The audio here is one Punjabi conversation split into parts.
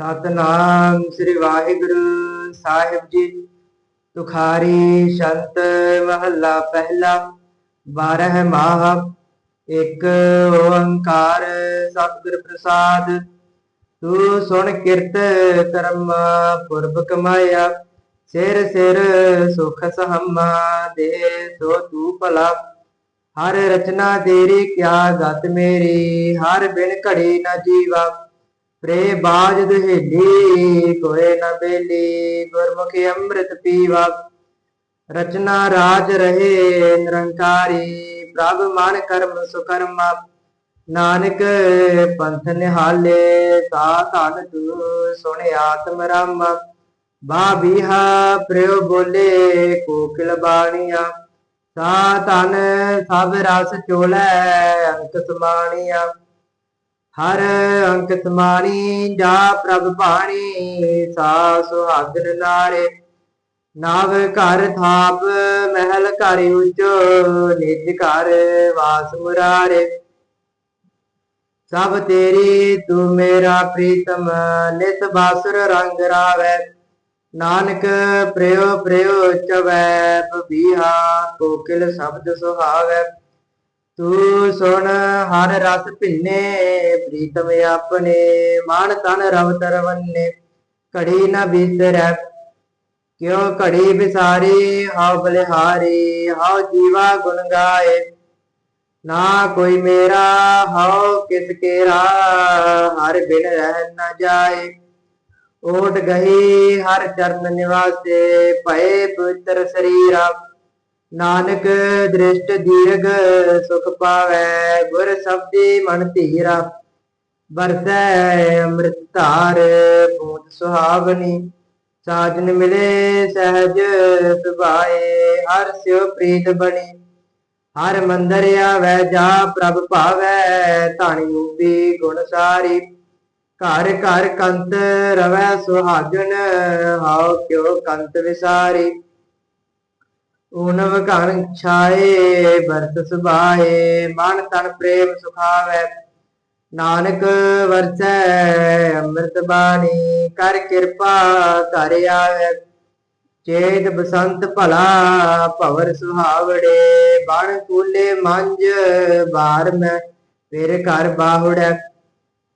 ਸਤਨਾਮ ਸ੍ਰੀ ਵਾਹਿਗੁਰੂ ਸਾਹਿਬ ਜੀ। ਤੁਖਾਰੀ ਸ਼ੰਤ ਮਹੱਲਾ ਪਹਿਲਾ, ਬਾਰਹ ਮਾਹ, ਇੱਕ ਓੰਕਾਰ ਸਤਿਗੁਰ ਪ੍ਰਸਾਦ। ਤੂੰ ਸੁਣ ਕਿਰਤ ਕਰਮ ਪੁਰਬ ਕਮਾਇਆ, ਸਿਰ ਸਿਰ ਸੁਖ ਸਹਮਾ ਦੇ ਸੋ ਤੂੰ ਭਲਾ। ਹਰ ਰਚਨਾ ਤੇਰੀ ਕਿਆ ਗਤ ਮੇਰੀ, ਹਰ ਬਿਨ ਘੜੀ ਨਾ ਜੀਵਾ। ਪ੍ਰੇ ਬਾਜ ਦੁਹੇਲੀ, ਕੋਏ ਨ ਬੇਲੀ, ਗੁਰਮੁਖੀ ਅੰਮ੍ਰਿਤ ਪੀਵਾ। ਰਚਨਾ ਰਾਜ ਰਹੇ ਨਿਰੰਕਾਰੀ, ਪ੍ਰਭ ਮਨ ਕਰਮ ਸੁਕਰਮਾ। ਨਾਨਕ ਪੰਥ ਨਿਹਾਲੇ, ਤਾ ਧਨ ਤੂੰ ਸੁਣ ਆਤਮ ਰਾਮ। ਬਾ ਬੀਹਾ ਪ੍ਰਯੋ ਬੋਲੇ, ਕੋਕਿਲ ਬਾਣੀਆ। ਤਾ ਧਨ ਸਭ ਰਸ ਚੋਲੇ, ਅੰਕ ਸਮਾਣੀਆ। ਹਰ ਅੰਕ ਸਮਾਣੀ ਜਾ ਪ੍ਰਭ ਬਾਣੀ ਸਾ ਸੁਹਾਗਨ ਨਾਰੇ ਨਾਵ ਘਰ ਥਾਪ, ਮਹਿਲ ਘਰ ਉਚੋ, ਨਿਜ ਘਰ ਵਾਸ ਮੁਰਾਰੇ। ਸਭ ਤੇਰੀ, ਤੂੰ ਮੇਰਾ ਪ੍ਰੀਤਮ, ਨਿਤ ਬਾਸੁਰ ਰੰਗ ਰਾਵੈ। ਨਾਨਕ, ਪ੍ਰਯੋ ਪ੍ਰਯੋ ਚਵੈ ਬੀਹਾ ਕੋਕਿਲ ਸ਼ਬਦ ਸੁਹਾਵੈ। ਤੂੰ ਸੁਣ, ਹਰ ਰਸ ਭਿੰਨੇ, ਪ੍ਰੀਤਮ ਆਪਣੇ ਮਨ ਤਨ ਰਵ ਤਰਵੰਨੇ। ਘੜੀ ਨਾ ਬਿਸਰੈ, ਕਿਉ ਘੜੀ ਬਿਸਾਰੀ? ਹਉ ਬਲਿਹਾਰੀ, ਹਉ ਜੀਵਾ ਗੁਣ ਗਾਏ। ਨਾ ਕੋਈ ਮੇਰਾ, ਹਉ ਕਿਸ ਕੇਰਾ? ਹਰ ਬਿਨ ਰਹਿ ਨਾ ਜਾਏ। ਓਟ ਗਈ ਹਰ ਚਰਨ ਨਿਵਾਸੇ, ਭਏ ਪਵਿੱਤਰ ਸਰੀਰਾ। ਨਾਨਕ ਦ੍ਰਿਸ਼ਟ ਦੀਰਗ ਸੁਖ ਪਾਵੈ, ਗੁਰ ਸਬਦੀ ਮਨ ਧੀਰਾ ਵਰਤੈ ਅੰਮ੍ਰਿਤ ਧਾਰ ਬੂਤ ਸੁਹਾਵਨੀ ਸਾਜਨ ਮਿਲੇ ਸਹਿਜ ਸੁਭਾਏ, ਹਰ ਸਿਉ ਪ੍ਰੀਤ ਬਣੀ, ਹਰ ਮੰਦਰ ਆਵੈ, ਜਾ ਪ੍ਰਭ ਭਾਵੈ ਧਾਣੀ ਮੂਬੀ ਗੁਣ ਸਾਰੀ, ਘਰ ਘਰ ਕੰਤ ਰਵੈ ਸੁਹਾਗਣ ਹਾਉ ਕਿਉ ਕੰਤ ਵਿਸਾਰੀ। ਊਨਵ ਘਣ ਛਾਏ ਬਰਤ ਸੁਭਾਏ, ਮਨ ਤਨ ਪ੍ਰੇਮ ਸੁਖਾਵੈ। ਨਾਨਕ ਵਰਸੈ ਅੰਮ੍ਰਿਤ ਬਾਣੀ, ਕਰ ਕਿਰਪਾ ਕਰ ਆਵੈ। ਚੇਤ ਬਸੰਤ ਭਲਾ ਭਵਰ ਸੁਹਾਵੜੇ, ਬਣ ਕੂਲੇ ਮੰਜ ਬਾਰ ਮੈਂ, ਫਿਰ ਘਰ ਬਾਹੜੈ।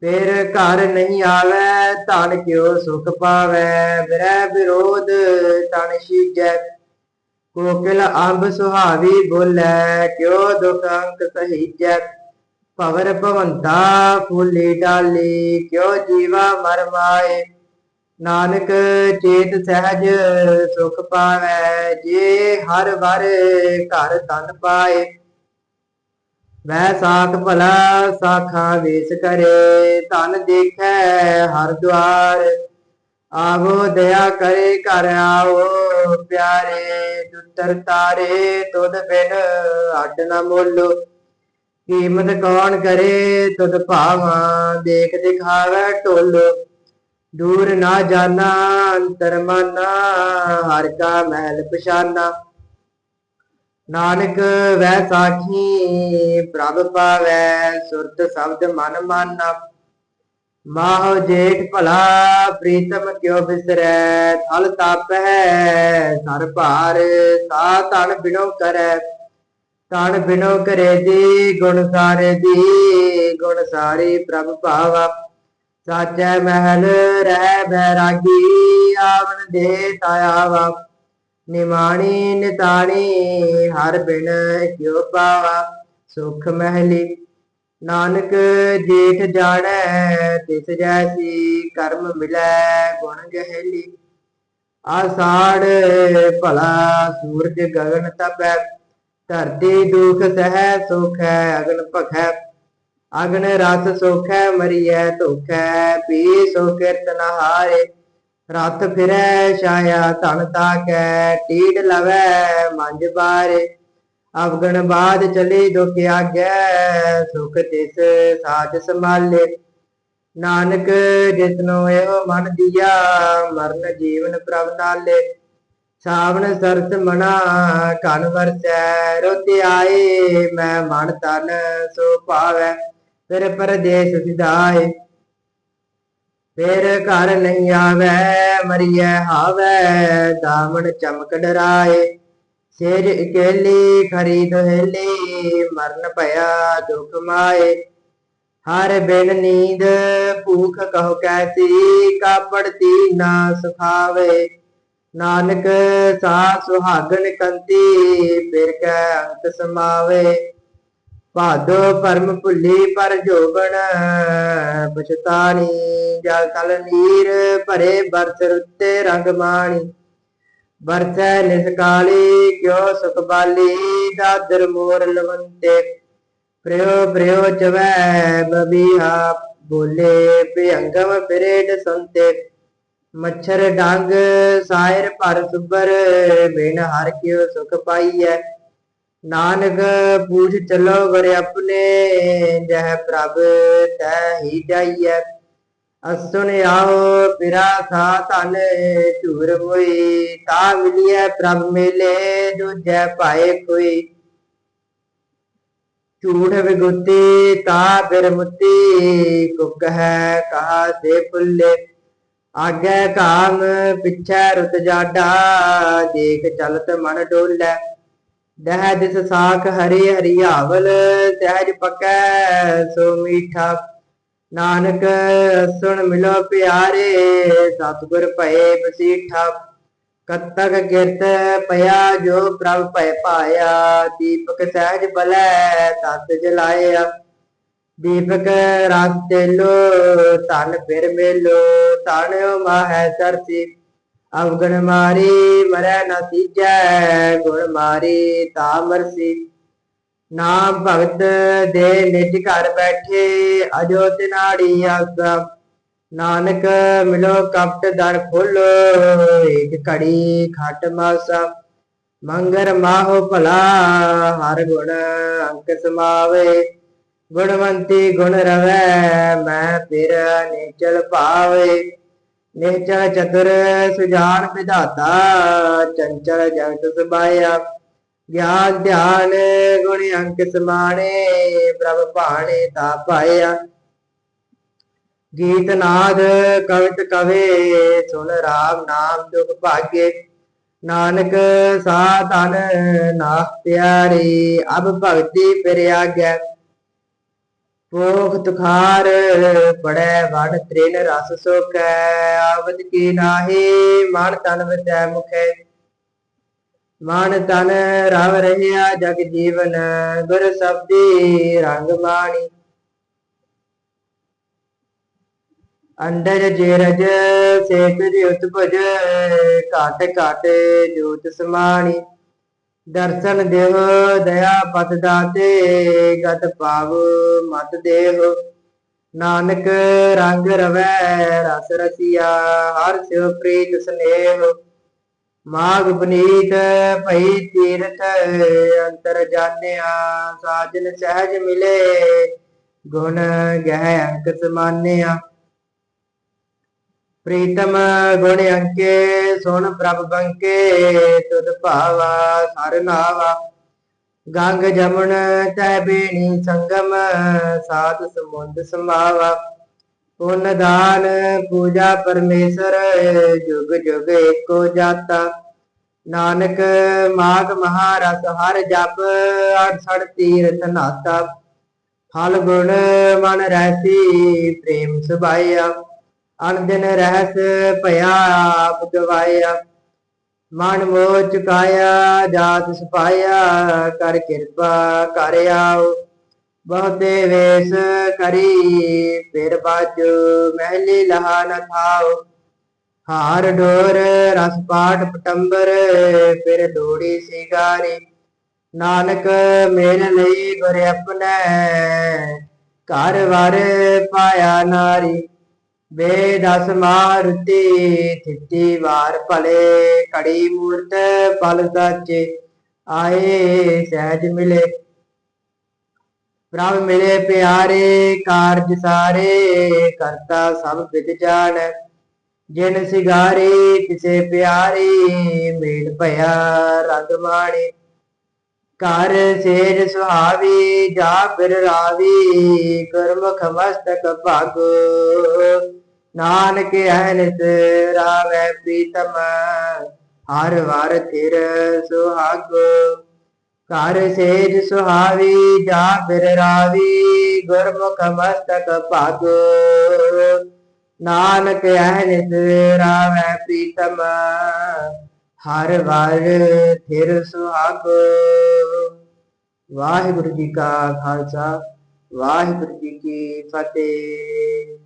ਫਿਰ ਘਰ ਨਹੀਂ ਆਵੈ ਤਨ ਕਿਉ ਸੁਖ ਪਾਵੈ? ਬਿਰੈ ਵਿਰੋਧ ਤਨ ਸੀਜੈ। ਕੋਕਿਲ ਅੰਬ ਸੁਹਾਵੀ ਬੋਲੇ, ਕਿਉ ਦੁਖ ਅੰਕ ਸਹੀਜੈ? ਭਵਰ ਭਵੰਤਾ ਫੂਲੀ ਡਾਲੀ, ਕਿਉ ਜੀਵਾ ਮਰ ਮਾਏ? ਨਾਨਕ ਚੇਤ ਸਹਿਜ ਸੁਖ ਪਾਵੈ, ਜੇ ਹਰ ਵਰ ਘਰ ਤਨ ਪਾਏ। ਵੈ ਸਾਖ ਭਲਾ ਸਾਖਾ ਵੇਸ ਕਰੇ, ਧਨ ਦੇਖੈ ਹਰ ਦੁਆਰ। ਆਵੋ ਦਇਆ ਕਰੇ ਘਰ ਆਓ ਪਿਆਰੇ ਦੁੱਤਰ ਤਾਰੇ ਤੁਧ ਬਿਨ ਅੱਡ ਨਾ ਮੋਲੋ। ਕੀਮਤ ਕੌਣ ਕਰੇ ਤੁਧ ਭਾਵਾਂ ਦੇਖ ਦਿਖਾਵੇ ਢੋਲੋ। ਦੂਰ ਨਾ ਜਾਣਾ, ਅੰਤਰ ਮਾਨਾ, ਹਰ ਕਾ ਮਹਿਲ ਪਛਾਨਾ। ਨਾਨਕ ਵੈ ਸਾਖੀ ਪ੍ਰਭ ਪਾਵੈ, ਸੁਰਤ ਸ਼ਬਦ ਮਨ ਮਾਨਾ। ਮਾਹ ਜੇਠ ਭਲਾ, ਪ੍ਰੀਤਮ ਕਿਉ ਬਿਸਰੈ? ਥਲ ਤਾਪੈ ਸਰ ਭਾਰ, ਸਾ ਤਨ ਬਿਨੋ ਕਰੈ। ਤਨ ਬਿਨੋ ਕਰੇ ਦੀ, ਗੁਣ ਸਾਰੇ ਦੀ, ਗੁਣ ਸਾਰੀ ਪ੍ਰਭ ਭਾਵਾ। ਸਾਚੈ ਮਹਿਲ ਰਹਿ ਬੈਰਾਗੀ, ਆਵਣ ਦੇ ਤਾਇਆਵਾ ਨਿਮਾਣੀ, ਨਿਤਾਣੀ, ਹਰ ਬਿਨ ਕਿਉ ਪਾਵਾ। ਸੁਖ ਮਹਿਲੀ ਨਾਨਕ ਜੇਠ ਜਾਣੈ, ਤਿਸ ਜੈਸੀ ਕਰਮ ਮਿਲੈ, ਗੁਣ ਗਹਿਲੀ। ਆਸਾੜ ਭਲਾ ਸੂਰਜ ਗਗਨ ਤਪੈ, ਧਰਤੀ ਦੁਖ ਸਹਿ ਸੁਖੈ, ਅਗਨ ਭਖੈ। ਅਗਨ ਰਸ ਸੁਖੈ, ਮਰੀਐ ਧੋਖੈ, ਪੀ ਸੋ ਕਿਰਤ ਨਹਾਰੇ ਰਥ ਫਿਰੈ, ਛਾਇਆ ਧਨ ਤਾਕੈ, ਟੀਡ ਲਵੈ, ਮੰਜ ਬਾਰੇ। ਅਵਗਣ ਬਾਦ ਚਲੀ ਦੁਖ ਆਗੈ, ਸੁਖ ਤਿਸ ਸਾਜ ਸੰਭਾਲੇ। ਨਾਨਕ ਜਿਸਨੂੰ ਇਹੋ ਮਨ ਦੀਆ, ਮਰਨ ਜੀਵਨ ਪ੍ਰਭ ਨਾਲੇ। ਸਾਵਣ ਸਰਤ ਮਣਾ ਕਨ ਵਰਸੈ, ਰੁੱਤ ਆਏ, ਮੈਂ ਮਨ ਤਨ ਸੋ ਪਾਵੈ ਫਿਰ ਪਰਦੇਸ ਸਿਧਾਏ, ਫਿਰ ਘਰ ਨਹੀਂ ਆਵੇ ਮਰੀਏ ਹਾਵੇ ਦਾਮਨ ਚਮਕ ਡਰਾਏ। ਸੇਜ ਇਕੇਲੀ ਖਰੀਦ ਹੈਲੀ, ਮਰਨ ਭਇਆ ਦੁਖ ਮਾਏ। ਹਰ ਬਿਨ ਨੀਂਦ ਭੂਖ ਕਹੋ ਕੈਸੀ ਕਾਪੜਤੀ ਨਾ ਸੁਖਾਵੇ। ਨਾਨਕ ਸਾ ਸੁਹਾਗਣ ਕੰਤੀ, ਫਿਰ ਕੈ ਅੰਤ ਸਮਾਵੇ। ਭਾਦੋ ਪਰਮ ਭੁੱਲੀ ਪਰ ਜੋਗਣ ਪਛਤਾਣੀ ਜਲ ਤਲ ਨੀਰ ਭਰੇ ਬਰਸ ਰੁੱਤੇ ਰੰਗ ਮਾਣੀ। ਵਰਤੈ ਨਿਸਕਾਲੀ ਕਿਉ ਸੁਖ ਬਾਲੀ ਦਾਦਰ ਮੋਰ ਲਵੰਤੇ। ਪ੍ਰਯੋ ਪ੍ਰਯੋ ਚਵੈ ਬਬੀਹਾ, ਬੋਲੇ ਭਿਅੰਗਮ ਫਿਰੇਟ ਸੰਤੇ। ਮੱਛਰ ਡੰਗ, ਸਾਇਰ ਭਰ ਸੁਬਰ ਬਿਨ ਹਰ ਕਿਉ ਸੁਖ ਪਾਈਐ। ਨਾਨਕ, ਪੂਛ ਚਲੋ ਵਰ ਆਪਣੇ, ਜਹ ਪ੍ਰਭ ਤੈ ਹੀ ਜਾਈਐ। ਅਸੁਨ ਆਓ ਪਿਰਾ ਸਾ ਧਨ ਝੂਰ ਹੋਈ ਤਾ ਮਿਲਿਐ ਪ੍ਰਭ ਮੇਲੇ, ਦੂਜੈ ਪਾਏ ਕੋਈ ਝੂਠ ਵਿਗੁਤੀ, ਤਾ ਫਿਰ ਕੁਕ ਹੈ ਕਹਾ ਸੇ ਫੁੱਲੇ। ਆਗੇ ਕਾਮ ਪਿਛੈ ਰੁਤ ਜਾਡਾ, ਦੇਖ ਚਲਤ ਮਨ ਡੋਲੇ। ਦਹ ਦਿਸ ਸਾਖ ਹਰੀ ਹਰੀਆਵਲ ਸਹਿਜ ਪਕੈ ਸੋ ਮੀਠਾ ਨਾਨਕ ਸੁਣ ਮਿਲੋ ਪਿਆਰੇ, ਸਤਿਗੁਰ ਭਏ ਬਸੀਠਾ ਕਤਕ ਕਿਰਤ ਪਿਆ ਜੋ ਪ੍ਰਭ ਭੈ ਪਾਇਆ ਦੀਪਕ ਸਹਿਜ ਬਲੈ ਤਤ ਜਲਾਇਆ। ਦੀਪਕ ਰਾਤ ਤੇਲੋ, ਧਨ ਫਿਰ ਮੇਲੋ। ਤਾਣਿਓ ਮਾਹੈ ਸਰਸੀ ਅਵਗਣ ਮਾਰੀ ਮਰੈ ਨ ਤੀਜੈ ਗੁਣ ਮਾਰੀ ਤਾ ਮਰਸੀ। ਨਾਮ ਭਗਤ ਦੇ ਨਿਜ ਘਰ ਬੈਠੇ ਅਜੋ ਤਿਨਾੜੀ ਆਸਾ ਨਾਨਕ ਮਿਲੋ ਕਪਟ ਦਰ ਖੋਲੋ ਇੱਕ ਘੜੀ ਖਟ ਮਾਸਾ। ਮੰਗਰ ਮਾਹੋ ਭਲਾ, ਹਰ ਗੁਣ ਅੰਕ ਸਮਾਵੇ। ਗੁਣਵੰਤੀ ਗੁਣ ਰਵੈ, ਮੈਂ ਫਿਰ ਨਿਚਲ ਭਾਵੇ। ਨਿਚਲ ਚਤੁਰ ਸੁਜਾਨ ਵਿਧਾਤਾ, ਚੰਚਲ ਜਗਤ ਸਬਾਇਆ ਗਿਆਨ ਧਿਆਨ, ਗੁਣ ਅੰਕ ਸਮਾਣੇ ਪ੍ਰਭ ਭਾਣੇ ਤਾ ਪਾਇਆ। ਗੀਤ ਨਾਦ ਕਵਿਤ ਕਵੇ, ਸੁਣ ਰਾਮ ਨਾਮ ਦੁਖ ਭਾਗੇ। ਨਾਨਕ ਸਾਧਨ ਨਾਹ ਪਿਆਰੇ, ਅਬ ਭਗਤੀ ਫਿਰ ਆਗੈ ਪੋਖ ਤੁਖਾਰ ਪੜੈ ਵੜ ਤ੍ਰਿਣ ਰਸ ਸੋਕੈ ਆਵਤ ਕੀ ਨਾਹੀ, ਮਨ ਤਨ ਵਿਦੈ ਮੁਖੈ। ਮਨ ਤਨ ਰਵ ਰਹਿਆ ਜਗ ਜੀਵਨ, ਗੁਰ ਸਬਦੀ ਰੰਗ ਮਾਣੀ ਅੰਡਰ ਜੇਰਜ ਸੇਤ ਜਿਉਤ ਭਜ ਘਾਟ ਘਾਟ ਜੋਤ ਸਮਾਣੀ। ਦਰਸ਼ਨ ਦੇਵ ਦਇਆ ਪਤ ਦਾਤੇ, ਗਤ ਪਾਵ ਮਤ ਦੇਵ। ਨਾਨਕ ਰੰਗ ਰਵੈ ਰਸ ਰਸੀਆ, ਹਰ ਸਿਵ ਪ੍ਰੀਤ ਸਨੇਹ। ਮਾਗ ਬਨੀਤ ਭਈ ਤੀਰਥ ਅੰਤਰ ਜਾਣਿਆ, ਸਾਜਨ ਸਹਿਜ ਮਿਲੇ, ਗੁਣ ਗਹਿ ਅੰਕ ਸਮਾਨਿਆ ਪ੍ਰੀਤਮ ਗੁਣ ਅੰਕੇ, ਸੁਣ ਪ੍ਰਭ ਬੰਕੇ, ਤੁਧ ਭਾਵਾ ਸਰ ਨਾਵਾ। ਗੰਗ ਜਮਨ ਤੈ ਬੇਣੀ ਸੰਗਮ, ਸਾਧ ਸਮੁੰਦ ਸਮਾਵਾ। ਪੁੰਨ ਦਾਨ ਪੂਜਾ ਪਰਮੇਸ਼ਰ, ਜੁਗ ਜੁਗ ਏਕੋ ਜਾਤਾ। ਨਾਨਕ ਮਾਗ ਮਹਾਰਸ, ਹਰ ਜਪ ਅਠਸੜ ਤੀਰਥ ਨਾਤਾ ਫਲ ਗੁਣ ਮਨ ਰਹਿਸੀ ਪ੍ਰੇਮ ਸੁਭਾਇਆ। ਅਨਦਿਨ ਰਹਿਸ ਭਇਆ ਆਪ ਗਵਾਇਆ। ਮਨ ਮੋਹ ਚੁਕਾਇਆ, ਜਾਤ ਸਪਾਇਆ। ਕਰ ਕਿਰਪਾ ਕਰ ਆਓ। ਬਹੁਤੇ ਵੇਸ ਕਰੀ, ਫਿਰ ਬਾਜੂ ਮਹਿਲੀ ਲਹਾ ਨ ਥਾਓ ਹਾਰ ਡੋਰ, ਰਸ ਪਾਠ ਪਟੰਬਰ, ਫਿਰ ਦੋੜੀ ਸਿਗਾਰੀ। ਨਾਨਕ ਮੇਰੇ ਲਈ ਗੁਰ ਆਪਣੇ, ਘਰ ਵਰ ਪਾਇਆ ਨਾਰੀ। ਵੇ ਦਸ ਮਾਰਤੀ ਥਿੱਤੀ ਵਾਰ ਭਲੇ ਕੜੀ ਮੂਰਤ ਪਲ ਸਾਚੇ ਆਏ ਸਹਿਜ ਮਿਲੇ, ਪ੍ਰਭ ਮਿਲੇ ਪਿਆਰੇ, ਕਾਰਜ ਸਾਰੇ, ਕਰਤਾ ਸਭ ਵਿਦ ਜਾਣ ਜਿਨ ਸਿਗਾਰੀ, ਕਿਸੇ ਪਿਆਰੀ ਮੇਲ ਭਇਆ ਰੰਗ ਮਾਣੇ ਕਰ ਸੇਜ ਸੁਹਾਵੀ ਜਾ ਫਿਰ ਰਾਵੀ ਗੁਰਮੁਖ ਮਸਤਕ ਭਾਗੋ। ਨਾਨਕ ਅਹਨਿਤ ਰਾਵੈ ਪ੍ਰੀਤਮ, ਹਰ ਵਾਰ ਥਿਰ ਸੁਹਾਗੋ। ਕਰ ਸੇਜ ਸੁਹਾਵੀ ਜਾ ਬਿਰ ਰਾਵੀ, ਗੁਰਮੁਖ ਮਸਤਕ ਭਾਗੋ। ਨਾਨਕ ਅਹਨਿਤ ਰਾਵੈ ਪ੍ਰੀਤਮ, ਹਰ ਵਾਰ ਥਿਰ ਸੁਹਾਗ। ਵਾਹਿਗੁਰੂ ਜੀ ਕਾ ਖਾਲਸਾ, ਵਾਹਿਗੁਰੂ ਜੀ ਕੀ ਫਤਿਹ।